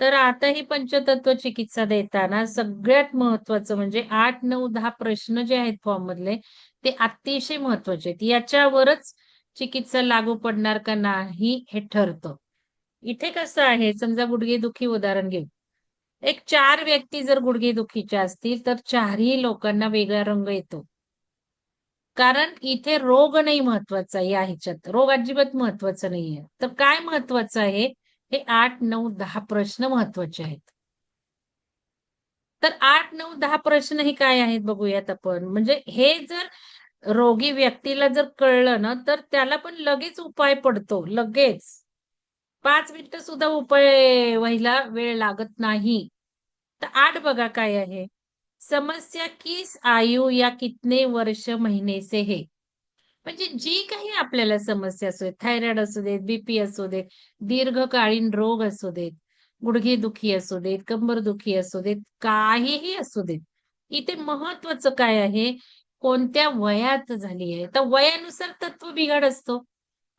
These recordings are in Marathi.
तर आता ही पंचतत्व चिकित्सा देताना सगळ्यात महत्वाचं म्हणजे आठ नऊ दहा प्रश्न जे आहेत फॉर्म मधले ते अतिशय महत्त्वाचे आहेत. याच्यावरच चिकित्सा लागू पडणार का नाही हे ठरतं. इथे कसं आहे समजा गुडघेदुखी उदाहरण घेऊ. एक चार व्यक्ती जर गुडघेदुखीच्या असतील तर चारही लोकांना वेगळा रंग येतो. कारण इथे रोग नाही महत्त्वाचा या ह्याच्यात. रोग अजिबात महत्त्वाचा नाहीये. तर काय महत्वाचं आहे? हे आठ नऊ दहा प्रश्न महत्त्वाचे आहेत. तर आठ नऊ दहा प्रश्न हे काय आहेत बघूयात आपण. म्हणजे हे जर रोगी व्यक्तीला जर कळलं ना तर त्याला पण लगेच उपाय पडतो. लगेच. पाच मिनिटं सुद्धा उपाय व्हायला वेळ लागत नाही. तर आठ बघा काय आहे. समस्या किस आयु या कितने वर्ष महीने से है? म्हणजे जी काही आपल्याला समस्या असू देत थायरॉइड असू देत बीपी असू देत दीर्घकालीन रोग असू देत गुडघे दुखी असू देत कंबर दुखी असू देत काहीही असू देत इथे महत्वाचं काय आहे? कोणत्या वयात झाली आहे? तर वयानुसार तत्व बिघाड असतो.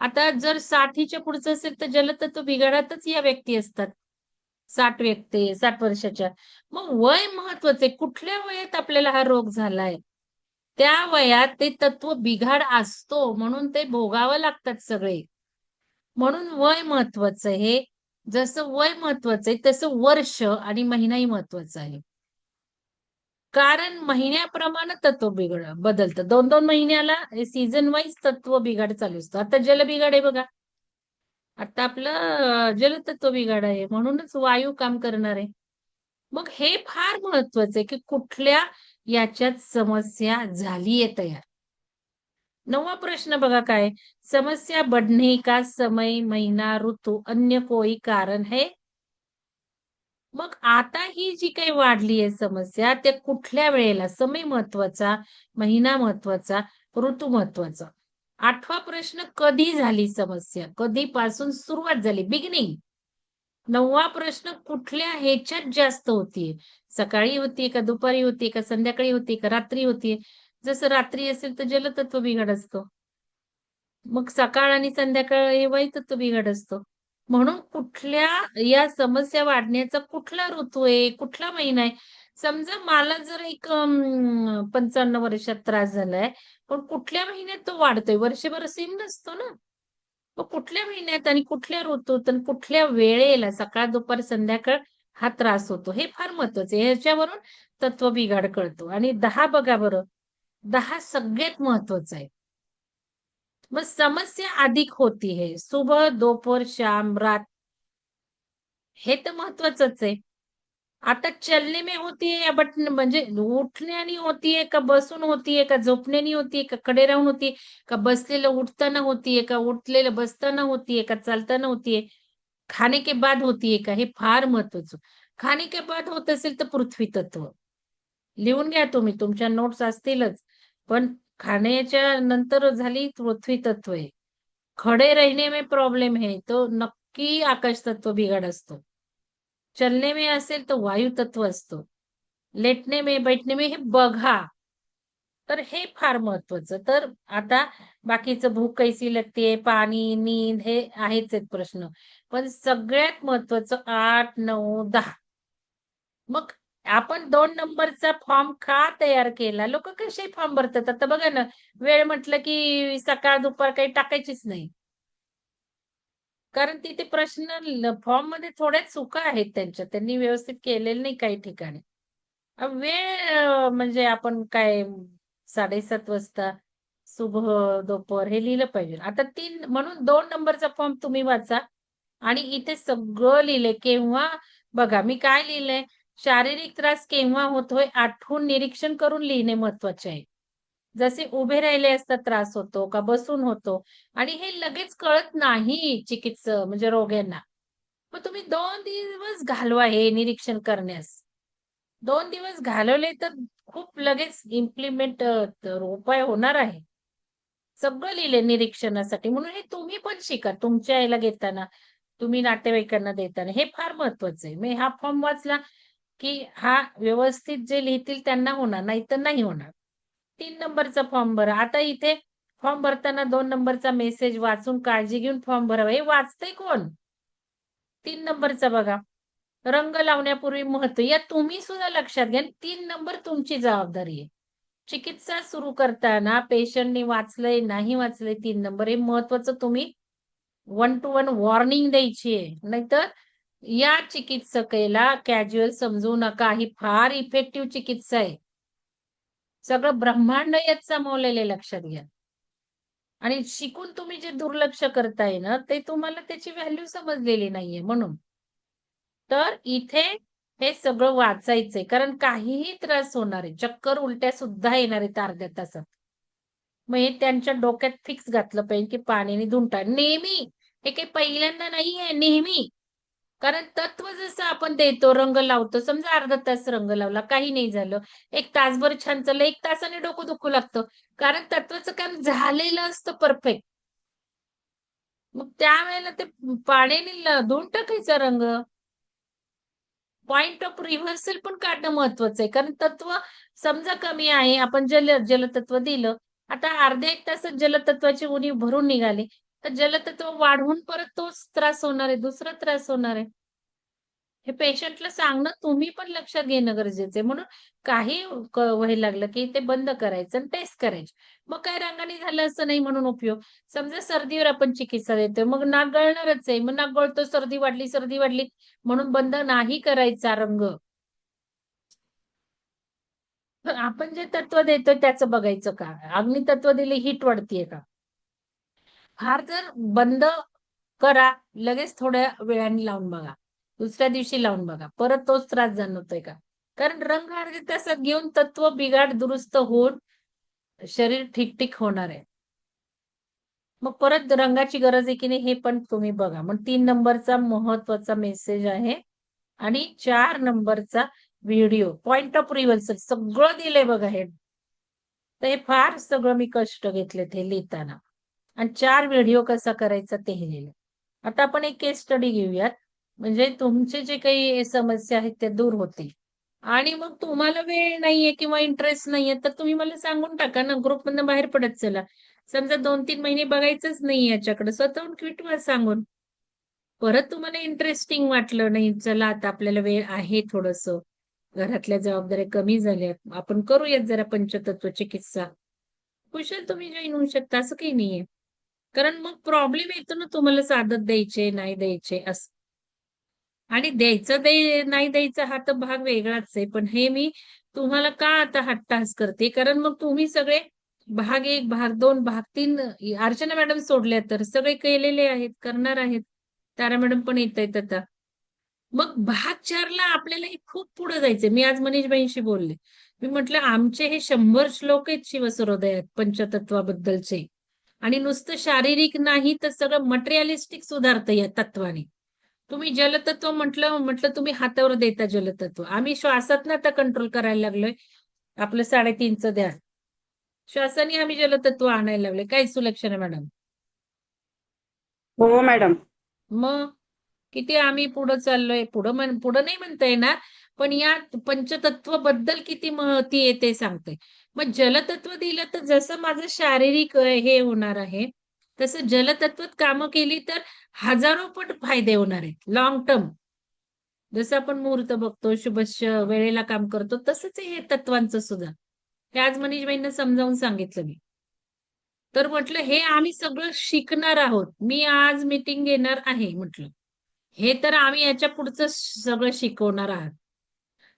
आता जर साठीच्या पुढचं असेल तर जलतत्व बिघाडातच या व्यक्ती असतात. साठ व्यक्ती साठ वर्षाच्या. मग वय महत्त्वाचे कुठल्या वयात आपल्याला हा रोग झालाय? त्या वयात ते तत्व बिघाड असतो म्हणून ते भोगावं लागतात सगळे. म्हणून वय महत्वाचं आहे. जसं वय महत्वाचं आहे तसं वर्ष आणि महिनाही महत्त्वाचा आहे. कारण महिन्याप्रमाणे तत्व बिघड बदलतं. दोन दोन महिन्याला सीझन वाईज तत्व बिघाड चालू असतो. आता जल बिघाड आहे बघा. आता आपलं जलतत्व बिघाड आहे. म्हणूनच वायू काम करणार आहे. मग हे फार महत्वाचं आहे की कुठल्या याच्यात समस्या झालीये तयार. नवा प्रश्न बघा काय? समस्या बढ़ने का समय महिना ऋतू अन्य कोई कारण है? मग आता ही जी काही वाढली आहे समस्या त्या कुठल्या वेळेला? समय महत्त्वाचा महिना महत्त्वाचा ऋतू महत्त्वाचा आठवा प्रश्न कधी झाली समस्या? कधीपासून सुरुवात झाली? बिगिनिंग नववा प्रश्न कुठल्या ह्याच्यात जास्त होतीये? सकाळी होतीये का दुपारी होतीये का संध्याकाळी होतीये का रात्री होतीये? जसं रात्री असेल तर जलतत्व बिघाड असतो. मग सकाळ आणि संध्याकाळ हे वायुतत्व बिघाड असतो. म्हणून कुठल्या या समस्या वाढण्याचा कुठला ऋतू आहे? कुठला महिना आहे? समजा मला जर एक पंचावन्न वर्षात त्रास झालाय पण कुठल्या महिन्यात तो वाढतोय? वर्षभर सेम नसतो ना. मग कुठल्या महिन्यात आणि कुठल्या ऋतूत आणि कुठल्या वेळेला सकाळ दुपार संध्याकाळ हा त्रास होतो? हे फार महत्वाचं आहे. ह्याच्यावरून तत्व बिघाड कळतो. आणि दहा बघा बरं. दहा सगळ्यात महत्वाचं आहे. मग समस्या अधिक होती है. सुबह दोपहर शाम रात. हे तर महत्वाचंच आहे. आता चलने में होतीये या बट म्हणजे उठण्याने होतीये का बसून होतीये का झोपण्याने होतीये का कडे राहून होतीये का बसलेलं उठताना होतीये का उठलेलं बसताना होतीये का चालताना होतीये खाने के बाद होतीये का? हे फार महत्वाचं. खाने के बाद होत असेल तर पृथ्वी तत्व. लिहून घ्या तुम्ही तुमच्या नोट्स असतीलच. पण खाण्याच्या नंतर झाली पृथ्वी तत्व आहे खडे रहने में प्रॉब्लेम है. तो नक्की आकाश तत्व बिघाड असतो. चलने में असेल तर वायू तत्व असतो. लेटणे में बैठणे में हे बघा. तर हे फार महत्वाचं. तर आता बाकीचं भूक कैसी लागते? पाणी नींद हे आहेच आहेत प्रश्न. पण सगळ्यात महत्वाचं आठ नऊ दहा. मग आपण दोन नंबरचा फॉर्म का तयार केला? लोक कसे फॉर्म भरतात? आता बघा ना वेळ म्हटलं की सकाळ दुपार काही टाकायचीच नाही. कारण तिथे प्रश्न फॉर्ममध्ये थोड्या चुका आहेत त्यांच्या. त्यांनी व्यवस्थित केलेलं नाही काही ठिकाणी. वेळ म्हणजे आपण काय साडेसात वाजता शुभ दोपहर हे लिहिलं पाहिजे. आता तीन म्हणून दोन नंबरचा फॉर्म तुम्ही वाचा आणि इथे सगळं लिहिले केव्हा बघा मी काय लिहिलंय? शारीरिक त्रास केव्हा होतोय? आठवून निरीक्षण करून लिहिणे महत्त्वाचे आहे. जसे उभे राहिले असता त्रास होतो का बसून होतो. आणि हे लगेच कळत नाही चिकित्सक म्हणजे रोग्यांना. मग तुम्ही दोन दिवस घालवा हे निरीक्षण करण्यास. दोन दिवस घालवले तर खूप लगेच इम्प्लिमेंट उपाय होणार आहे. सगळं लिहिले निरीक्षणासाठी. म्हणून हे तुम्ही पण शिका. तुमच्या याला घेताना तुम्ही नातेवाईकांना देताना. हे फार महत्वाचं आहे. मी हा फॉर्म वाचला की हा व्यवस्थित जे लिहितील त्यांना होणार नाही तर नाही होणार. तीन नंबरचा फॉर्म भरा. आता इथे फॉर्म भरताना दोन नंबरचा मेसेज वाचून काळजी घेऊन फॉर्म भरावा. हे वाचतंय कोण? तीन नंबरचा बघा. रंग लावण्यापूर्वी महत्त्व. या तुम्ही सुद्धा लक्षात घ्या. तीन नंबर तुमची जबाबदारी आहे. चिकित्सा सुरू करताना पेशंटने वाचलंय नाही वाचलंय तीन नंबर. हे महत्वाचं तुम्ही वन टू वन वॉर्निंग द्यायची आहे. नाहीतर या चिकित्सकेला कॅज्युअल समजू नका. ही फार इफेक्टिव्ह चिकित्सा आहे. सगळं ब्रह्मांड यात सामावलेले लक्षात घ्या. आणि शिकून तुम्ही जे दुर्लक्ष करताय ना ते तुम्हाला त्याची व्हॅल्यू समजलेली नाहीये म्हणून. तर इथे हे सगळं वाचायचंय कारण काहीही त्रास होणार आहे. चक्कर उलट्या सुद्धा येणार आहेत अर्ध्या तासात. मग हे त्यांच्या डोक्यात फिक्स घातलं पाहिजे की पाण्याने धुंटा नेहमी हे काही पहिल्यांदा नाहीये नेहमी. कारण तत्व जसं आपण देतो रंग लावतो समजा अर्धा तास रंग लावला काही नाही झालं. एक तासभर छान चाललं एक तासाने डोकं दुखू लागतं. कारण तत्वाचं काम झालेलं असतं परफेक्ट. मग त्यावेळेला ते पाण्याने ल- धुवून टाकायचा रंग. पॉइंट ऑफ रिव्हर्सल पण काढणं महत्वाचं आहे. कारण तत्व समजा कमी आहे आपण जल जलतत्व दिलं. आता अर्ध्या एक तासात जलतत्वाची उणी भरून निघाली. तर जलतत्व वाढवून परत तोच त्रास होणार आहे दुसरा त्रास होणार आहे. हे पेशंटला सांगणं तुम्ही पण लक्षात घेणं गरजेचं आहे. म्हणून काही व्हायला लागलं की ते बंद करायचं आणि टेस्ट करायचे. मग काय रंगाने झालं असं नाही म्हणून उपयोग. समजा सर्दीवर आपण चिकित्सा देतोय मग नाक गळणारच आहे. मग नाक गळतो सर्दी वाढली सर्दी वाढली म्हणून बंद नाही करायचा रंग. आपण जे तत्व देतोय त्याचं बघायचं का? अग्नितत्व दिले हिट वाढतीये का? फार जर बंद करा लगेच थोड्या वेळाने लावून बघा. दुसऱ्या दिवशी लावून बघा. परत तोच त्रास जाणवतोय का? कारण रंग अर्धे तासात घेऊन तत्व बिघाड दुरुस्त होऊन शरीर ठिकठीक होणार आहे. मग परत रंगाची गरज आहे की नाही हे पण तुम्ही बघा. मग तीन नंबरचा महत्त्वाचा मेसेज आहे आणि चार नंबरचा व्हिडिओ पॉइंट ऑफ रिव्हर्सल सगळं दिलंय बघा हे. तर हे फार सगळं मी कष्ट घेतले ते लिहिताना. आणि चार व्हिडिओ कसा करायचा ते लिहिलं. आता आपण एक केस स्टडी घेऊयात. म्हणजे तुमचे जे काही समस्या आहेत त्या दूर होतील. आणि मग तुम्हाला वेळ नाहीये किंवा इंटरेस्ट नाहीये तर तुम्ही मला सांगून टाका ना ग्रुपमधनं बाहेर पडत चला. समजा दोन तीन महिने बघायचंच नाही याच्याकडे स्वतःहून क्विट व्हा सांगून. परत तुम्हाला इंटरेस्टिंग वाटलं नाही चला आता आपल्याला वेळ आहे थोडस. घरातल्या जबाबदाऱ्या कमी झाल्यात. आपण करूयात जरा पंचतत्व चिकित्सा कुशल तुम्ही जॉईन होऊ शकता असं काही नाहीये. कारण मग प्रॉब्लेम येतो ना तुम्हाला साधत द्यायचे नाही द्यायचे असं. आणि द्यायचं दे नाही द्यायचा हा तर भाग वेगळाच आहे. पण हे मी तुम्हाला का आता हट्टास करते? कारण मग तुम्ही सगळे भाग एक भाग दोन भाग तीन अर्चना मॅडम सोडल्या तर सगळे केलेले आहेत करणार आहेत. तारा मॅडम पण येत आहेत आता. मग भाग चारला आपल्याला हे खूप पुढे जायचंय. मी आज मनीषबाईंशी बोलले. मी म्हटलं आमचे हे शंभर श्लोक आहेत शिवसरोदयात पंचतत्वाबद्दलचे. आणि नुसतं शारीरिक नाही तर सगळं मटेरियलिस्टिक सुधारतं या तत्वाने. तुम्ही जलतत्व म्हटलं म्हटलं तुम्ही हातावर देता जलतत्व. आम्ही श्वासात ना आता कंट्रोल करायला लागलोय. आपलं साडेतीनचं ध्यान. श्वासाने आम्ही जलतत्व आणायला लागलोय. काय सुलक्षणा मॅडम. हो मॅडम. मग किती आम्ही पुढं चाललोय? पुढं पुढं नाही म्हणता येणार. पण या पंचतत्वबद्दल किती महती येते सांगते. मग जलतत्व दिलं तर जसं माझं शारीरिक हे होणार आहे तसं जलतत्वात कामं केली तर हजारो पट फायदे होणार आहेत लॉंग टर्म जसं आपण मुहूर्त बघतो शुभश वेळेला काम करतो तसंच हे तत्वांचं सुद्धा. हे आज मनीषबाईंना समजावून सांगितलं मी. तर म्हटलं हे आम्ही सगळं शिकणार आहोत. मी आज मीटिंग घेणार आहे म्हटलं. हे तर आम्ही याच्या पुढचं सगळं शिकवणार आहात.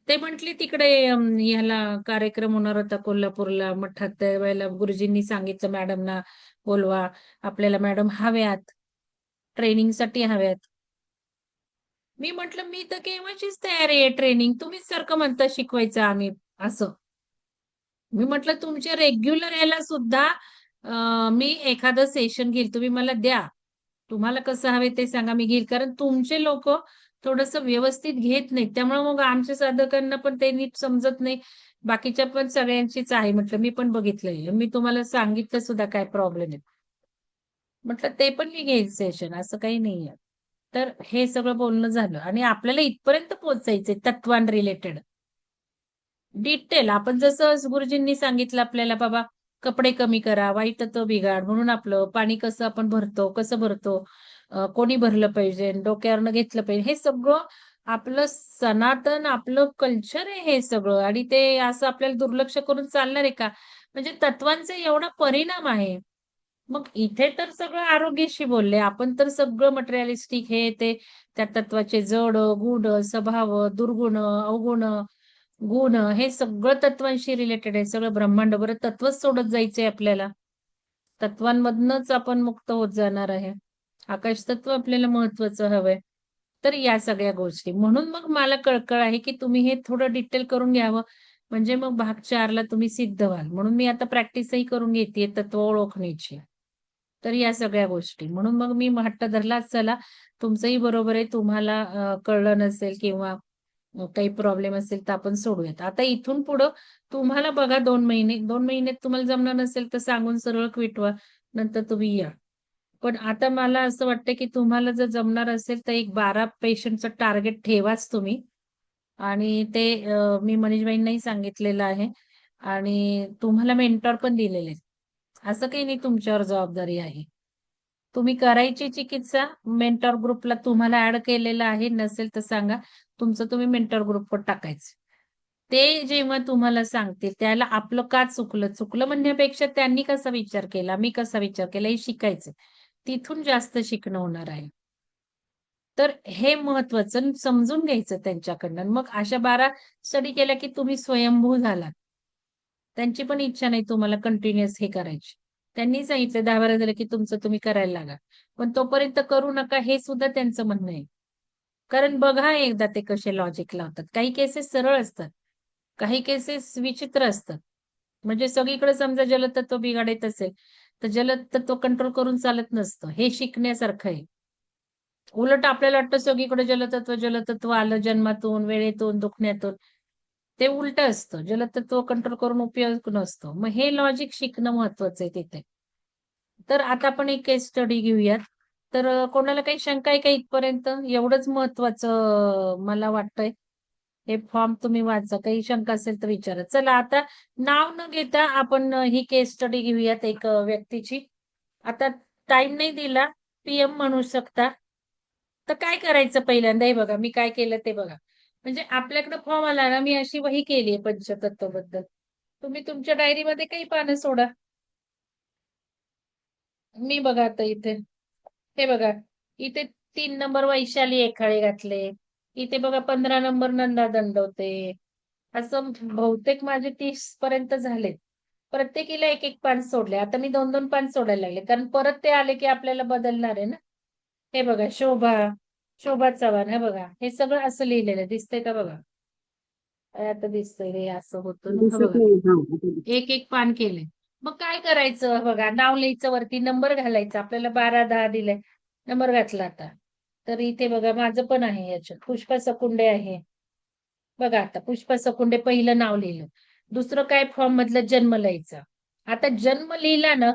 ते म्हटले तिकडे ह्याला कार्यक्रम होणार होता कोल्हापूरला. मठात त्यावेळेला गुरुजींनी सांगितलं मॅडमना बोलवा. आपल्याला मॅडम हव्यात. ट्रेनिंगसाठी हव्यात. मी म्हटलं मी तर केव्हाचीच तयारी आहे ट्रेनिंग. तुम्हीच सारखं म्हणता शिकवायचं आम्ही असं. मी म्हटलं तुमच्या रेग्युलर याला सुद्धा मी एखादं सेशन घेईल. तुम्ही मला द्या. तुम्हाला कसं हवे ते सांगा. मी घेईल. कारण तुमचे लोक थोडस व्यवस्थित घेत नाहीत. त्यामुळे मग आमच्या साधकांना पण ते नीट समजत नाही. बाकीच्या पण सगळ्यांचीच आहे म्हटलं. मी पण बघितलंय. मी तुम्हाला सांगितलं सुद्धा काय प्रॉब्लेम आहे. म्हटलं ते पण मी घेईल सेशन असं काही नाहीये. तर हे सगळं बोलणं झालं. आणि आपल्याला इथपर्यंत पोहोचायचंय तत्वान रिलेटेड डिटेल आपण जसं गुरुजींनी सांगितलं आपल्याला बाबा कपडे कमी करा वाईट तत्व बिघाड म्हणून आपलं पाणी कसं आपण भरतो कसं भरतो. कोणी भरलं पाहिजे डोक्यावरनं घेतलं पाहिजे. हे सगळं आपलं सनातन आपलं कल्चर आहे हे सगळं. आणि ते असं आपल्याला दुर्लक्ष करून चालणार आहे का? म्हणजे तत्वांचा एवढा परिणाम आहे. मग इथे तर सगळं आरोग्याशी बोलले. आपण तर सगळं मटेरियलिस्टिक हे ते त्या तत्वाचे जड गुण स्वभाव दुर्गुण अवगुण गुण हे सगळं तत्वांशी रिलेटेड आहे. सगळं ब्रह्मांड बरं तत्वच सोडत जायचंय आपल्याला. तत्वांमधनच आपण मुक्त होत जाणार आहे. आकाश तत्व आपल्याला महत्वाचं हवंय. तर या सगळ्या गोष्टी. म्हणून मग मला कळकळ आहे की तुम्ही हे थोडं डिटेल करून घ्यावं. म्हणजे मग भाग चारला तुम्ही सिद्ध व्हाल. म्हणून मी आता प्रॅक्टिसही करून घेते तत्व ओळखण्याची. तर या सगळ्या गोष्टी. म्हणून मग मी हट्ट धरलाच चला तुमचंही बरोबर आहे. तुम्हाला कळलं नसेल किंवा काही प्रॉब्लेम असेल तर आपण सोडूयात. आता इथून पुढं तुम्हाला बघा दोन महिने. दोन महिन्यात तुम्हाला जमणार नसेल तर सांगून सरळ क्विटवा नंतर तुम्ही या. पण आता मला असं वाटतं की तुम्हाला जर जमणार असेल तर एक बारा पेशंटचं टार्गेट ठेवाच तुम्ही. आणि ते मी मनीषबाईंनाही सांगितलेलं आहे. आणि तुम्हाला मेंटॉर पण दिलेले आहेत. असं काही नाही तुमच्यावर जबाबदारी आहे. तुम्ही करायची चिकित्सा मेंटॉर ग्रुपला तुम्हाला ऍड केलेलं आहे. नसेल तर सांगा तुमचं तुम्ही मेंटॉर ग्रुपवर टाकायचं. ते जेव्हा तुम्हाला सांगतील त्याला आपलं का चुकलं? चुकलं म्हणण्यापेक्षा त्यांनी कसा विचार केला? मी कसा विचार केला? हे शिकायचं तिथून जास्त शिकणं होणार आहे. तर हे महत्वाचं समजून घ्यायचं त्यांच्याकडनं. मग अशा बारा स्टडी केल्या की तुम्ही स्वयंभू झालात. त्यांची पण इच्छा नाही तुम्हाला कंटिन्युअस हे करायची. त्यांनी सांगितलं दहा बारा झालं की तुमचं तुम्ही करायला लागा. पण तोपर्यंत करू नका हे सुद्धा त्यांचं म्हणणं आहे. कारण बघा एकदा ते कसे लॉजिक लावतात. काही केसेस सरळ असतात. काही केसेस विचित्र असतात. म्हणजे सगळीकडे समजा जलतत्व बिघाडत असेल तर जलद तर तो कंट्रोल करून चालत नसतं. हे शिकण्यासारखं आहे. उलट आपल्याला वाटतं सगळीकडे जलतत्व जलतत्व आलं जन्मातून वेळेतून दुखण्यातून. ते उलट असतं. जलतत्व कंट्रोल करून उपयोग नसतो. मग हे लॉजिक शिकणं महत्वाचं आहे तिथे. तर आता आपण एक केस स्टडी घेऊयात. तर कोणाला काही शंका आहे का इथपर्यंत? एवढंच महत्वाचं मला वाटतंय. हे फॉर्म तुम्ही वाचा. काही शंका असेल तर विचारा. चला आता नाव न घेता आपण ही केस स्टडी घेऊयात एक व्यक्तीची. आता टाइम नाही दिला पीएम म्हणू शकता. तर काय करायचं पहिल्यांदा? हे बघा मी काय केलं ते बघा. म्हणजे आपल्याकडे फॉर्म आला ना मी अशी वही केली आहे पंचतत्वबद्दल. तुम्ही तुमच्या डायरीमध्ये काही पानं सोडा. मी बघा आता इथे. हे बघा इथे तीन नंबर वैशाली एखाळे घातले. इथे बघा पंधरा नंबर नंदा दंडवते असं बहुतेक माझे तीस पर्यंत झाले प्रत्येकीला एक एक पान सोडले. आता मी दोन दोन पान सोडायला लागले. कारण परत ते आले की आपल्याला बदलणार आहे ना. हे बघा शोभा शोभा चव्हाण हे बघा. हे सगळं असं लिहिलेलं दिसतंय का बघा? आता दिसतंय हे असं होतं एक एक पान केले. मग काय करायचं? बघा नाव लिहायचं वरती नंबर घालायचा. आपल्याला बारा दहा दिले नंबर घातला आता. तर इथे बघा माझं पण आहे याच्यात. पुष्पा सकुंडे आहे. बघा आता पुष्पा सकुंडे पहिलं नाव लिहिलं. दुसरं काय फॉर्म मधलं? जन्म लिहायचा. आता जन्म लिहिला ना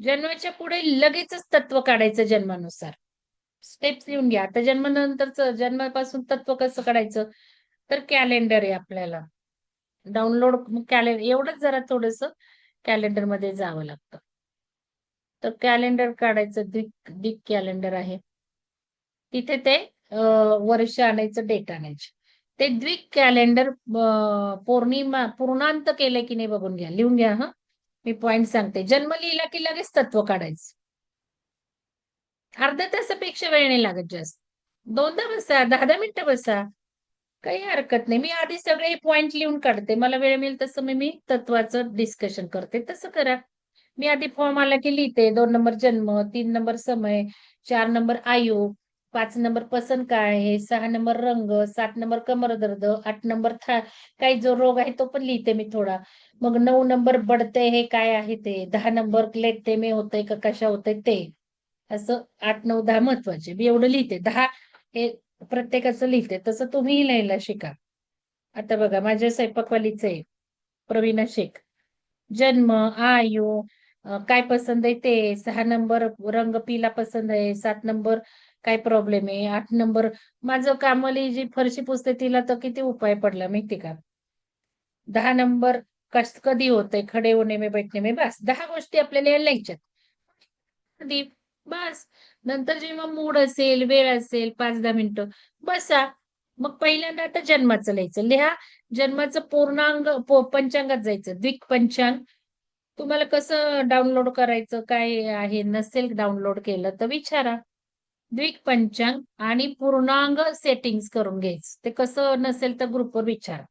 जन्माच्या पुढे लगेचच तत्व काढायचं जन्मानुसार. स्टेप्स लिहून घ्या. आता जन्मानंतरच जन्मापासून तत्व कसं काढायचं? तर कॅलेंडर आहे आपल्याला. डाउनलोड कॅलेंडर एवढंच जरा थोडस कॅलेंडरमध्ये जावं लागतं. तर कॅलेंडर काढायचं दिक दिक कॅलेंडर आहे. तिथे ते वर्ष आणायचं डेट आणायचे. ते द्विक कॅलेंडर पौर्णिमा पूर्णांत केलंय की नाही बघून घ्या. लिहून घ्या हा. मी पॉइंट सांगते. जन्म लिहिला की लगेच तत्व काढायचं. अर्ध्या तासापेक्षा वेळ नाही लागत जास्त. दोनदा बसा दहा दहा मिनिटं बसा. काही हरकत नाही. मी आधी सगळे पॉइंट लिहून काढते. मला वेळ मिळेल तसं मी मी तत्वाचं डिस्कशन करते. तसं करा. मी आधी फॉर्म आला की लिहिते. दोन नंबर जन्म तीन नंबर समय चार नंबर आयु पाच नंबर पसंत काय आहे? सहा नंबर रंग सात नंबर कमर दर्द आठ नंबर था काही जो रोग आहे तो पण लिहिते मी थोडा. मग नऊ नंबर बढते हे काय आहे ते? दहा नंबर लेटते मे होतंय का कशा होतंय ते? असं आठ नऊ दहा महत्त्वाचे. मी एवढं लिहिते. दहा हे प्रत्येकाचं लिहिते. तसं तुम्हीही लिहायला शिका. आता बघा माझ्या स्वयंपाकवालीच आहे. प्रवीणा शेख. जन्म आयु काय पसंत आहे ते? सहा नंबर रंग पिला पसंत आहे. सात नंबर काय प्रॉब्लेम आहे? आठ नंबर माझं कामाली जी फरशी पुसते तिला तर किती उपाय पडला माहिती का? दहा नंबर कस कधी होतंय? खडे होणे मे बैठणे मे बस. दहा गोष्टी आपल्याला यायला लिहायच्यात. कधी? बस. नंतर जेव्हा मूड असेल वेळ असेल पाच दहा मिनिटं बसा. मग पहिल्यांदा आता जन्माचं लिहायचं. लिहा. जन्माचं पूर्णांग पंचांगात जायचं. द्विक पंचांग. तुम्हाला कसं डाउनलोड करायचं? काय आहे? नसेल डाउनलोड केलं तर विचारा. द्विक पंचांग आणि पूर्णांग सेटिंग्स करून घ्यायचं. ते कसं नसेल तर ग्रुपवर विचारा.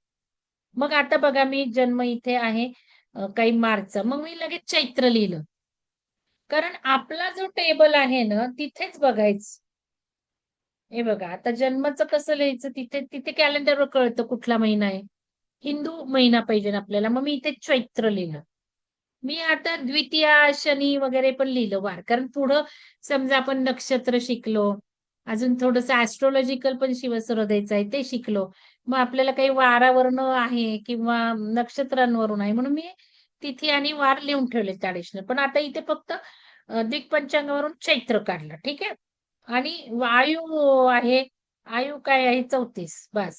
मग आता बघा मी जन्म इथे आहे काही मार्चचा. मग मी लगेच चैत्र लिहिलं. कारण आपला जो टेबल आहे ना तिथेच बघायचं. हे बघा आता जन्माचं कसं लिहायचं? तिथे तिथे कॅलेंडरवर कळतं कुठला महिना आहे. हिंदू महिना पाहिजे ना आपल्याला. मग मी इथे चैत्र लिहिलं. मी आता द्वितीया शनी वगैरे पण लिहिलं वार. कारण पुढं समजा आपण नक्षत्र शिकलो अजून थोडंसं ऍस्ट्रॉलॉजिकल पण शिवसरोदयचं आहे ते शिकलो. मग आपल्याला काही वारावरनं आहे किंवा नक्षत्रांवरून आहे म्हणून मी तिथी आणि वार लिहून ठेवले ट्रॅडिशनल पण आता इथे फक्त अं, दिग्पंचांगावरून चैत्र काढलं. ठीक आहे? आणि आयु आहे. आयु काय आहे? चौतीस. बस.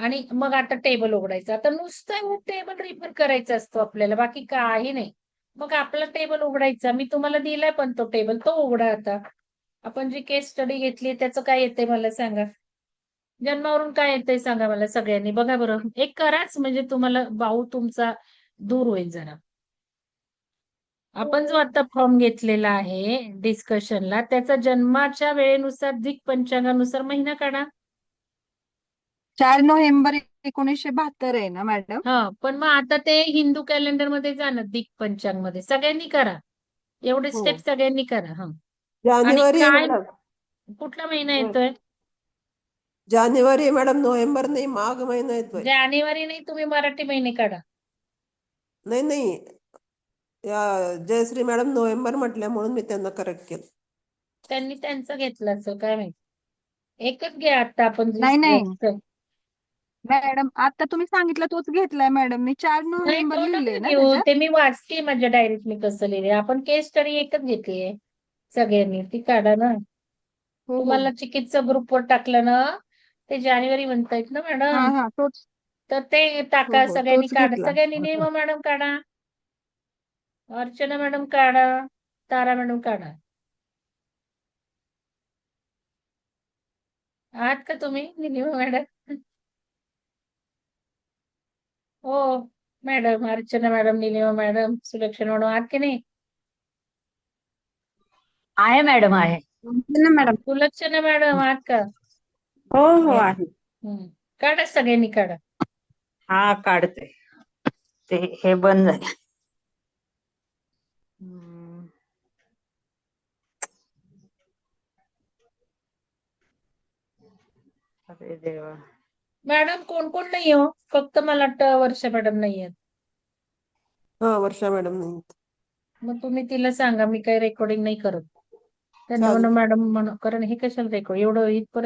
आणि मग आता टेबल उघडायचं. आता नुसतं टेबल रिफर करायचं असतो आपल्याला बाकी काही नाही. मग आपला टेबल उघडायचा. मी तुम्हाला दिलाय पण तो टेबल तो उघडा आता. आपण जी केस स्टडी घेतली त्याचं काय येतंय मला सांगा? जन्मावरून काय येतंय सांगा मला सगळ्यांनी. बघा बरं एक कराच म्हणजे तुम्हाला भाऊ तुमचा दूर होईल जरा. आपण जो आता फॉर्म घेतलेला आहे डिस्कशनला त्याचा जन्माच्या वेळेनुसार दिक पंचांगानुसार महिना काढा. चार नोव्हेंबर एकोणीसशे बहात्तर आहे ना मॅडम? हा पण मग आता ते हिंदू कॅलेंडरमध्ये जाणार दिक पंचांगमध्ये सगळ्यांनी करा. एवढे हो. स्टेप सगळ्यांनी करा हा. जानेवारी आहे काय- मॅडम. कुठला महिना हो. येतोय? जानेवारी आहे मॅडम नोव्हेंबर नाही माघ महिना येतोय. जानेवारी नाही तुम्ही मराठी महिने काढा. नाही नाही. या जयश्री मॅडम नोव्हेंबर म्हटल्या म्हणून मी त्यांना करेक्ट केलं. त्यांनी त्यांचं घेतलं असेल काय माहिती. एकच घ्या आता आपण नाही, नाही. नाही मॅडम आता तुम्ही सांगितलं तोच घेतलाय मॅडम. मी चार नोव्हेंबर तो लिहिले नका ना घेऊ. त्याच्यात? ते मी वाचते माझ्या डायरीत मी कसं लिहिले आपण केस स्टडी एकच घेतलीये सगळ्यांनी. ती काढा ना. हो हो. तुम्हाला चिकित्सा ग्रुपवर टाकलं ना ते जानेवारी म्हणतायत ना हा मॅडम. हा तोच. तर ते टाका हो, हो, सगळ्यांनी तोच काढा. घेतला. सगळ्यांनी हो, नेम हो. मॅडम काढा. अर्चना मॅडम काढा. तारा मॅडम काढा. आहात का तुम्ही? निलिमा मॅडम. हो madam Archana madam Nilima madam Sulakshana madam आहात की नाही आहे मॅडम आहे मॅडम सुलक्षणा मॅडम आहात का हो हो आहे हम्म. काढा सगळ्यांनी काढा हा काढते ते हे बंद झालं हम्म. अरे देवा मॅडम कोण कोण नाही हो? फक्त मला वाटतं वर्षा मॅडम नाही आहेत हा वर्षा मॅडम नाही मग तुम्ही तिला सांगा मी काही रेकॉर्डिंग नाही करत. त्यांनी चालेल. म्हणा मॅडम म्हण कारण हे कशाला रेकॉर्ड एवढं इथपर्यंत